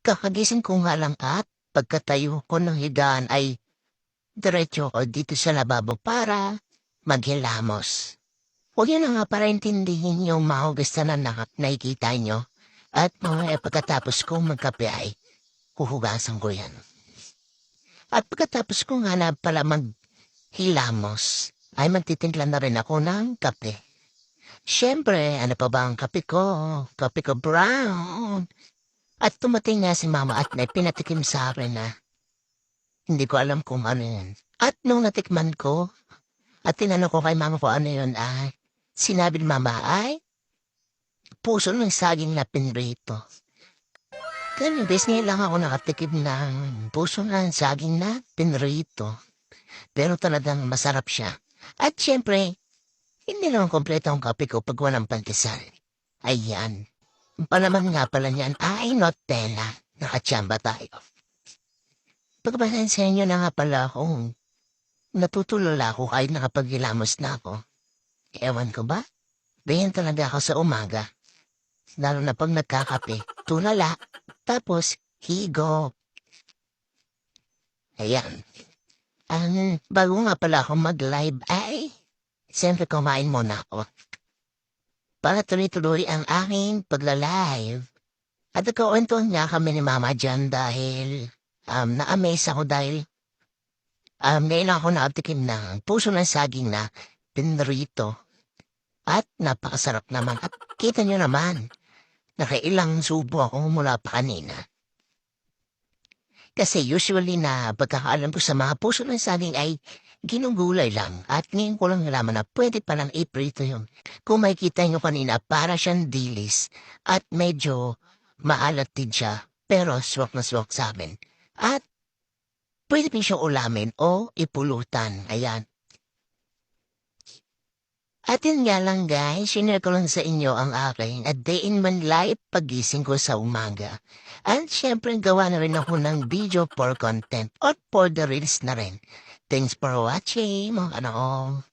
Kakagising ko nga lang at pagkatayo ko ng higaan ay diretso ko dito sa lababo para maghilamos. Huwag yun na nga para intindihin yung mahugasan na nak- nakikita nyo. At mga pagkatapos kong magkape ay huhugasan ko yan. At pagkatapos ko nga na pala maghilamos, ay magtitimpla na rin ako ng kape. Siyempre, ano pa ba ang kape ko? Kape ko brown. At tumating nga si mama at may pinatikim sa akin na hindi ko alam kung ano yun. At nung natikman ko, at tinanong ko kay mama ko ano yun ay, sinabi ni mama ay, puso ng saging na pinrito. Kaya bes ngayon lang ako nakatikim ng puso ng saging na pinrito. Pero talagang masarap siya. At syempre, hindi naman kompleto ang kape ko pag walang pantisal. Ayan. Palaman nga pala niyan ay Nutella. Nakachamba tayo. Pagbasan sa inyo na nga pala akong natutulala ako kahit nakapagilamos na ako. Ewan ko ba? Ganyan talaga ako sa umaga. Lalo na pag nagkakape, tulala, tapos higo. Ayan. Ang bago nga pala ako mag-live ay, siyempre kumain muna ako. Para tuloy-tuloy ang aking pagla-live. At nagkawentuhan nga kami ni Mama dyan dahil um, na-amaze ako dahil um, ngayon ako nakatikim ng puso ng saging na pinrito. At napakasarap naman. At kita nyo naman, nakailang subo ako mula pa kanina. Kasi usually na pagkakaalam ko sa mga puso ng saging ay ginugulay lang. At ngayon ko lang nalaman na pwede palang iprito yun. Kung makikita nyo kanina, para siyang dilis. At medyo maalat din siya. Pero swak na swak sa amin. At pwede din siyang ulamin o ipulutan. Ayan. At yun nga lang guys, sinare ko lang sa inyo ang aking a day in my life pagising ko sa umaga. At syempre gawa na rin ako ng video for content or for the reels na rin. Thanks for watching mga ano.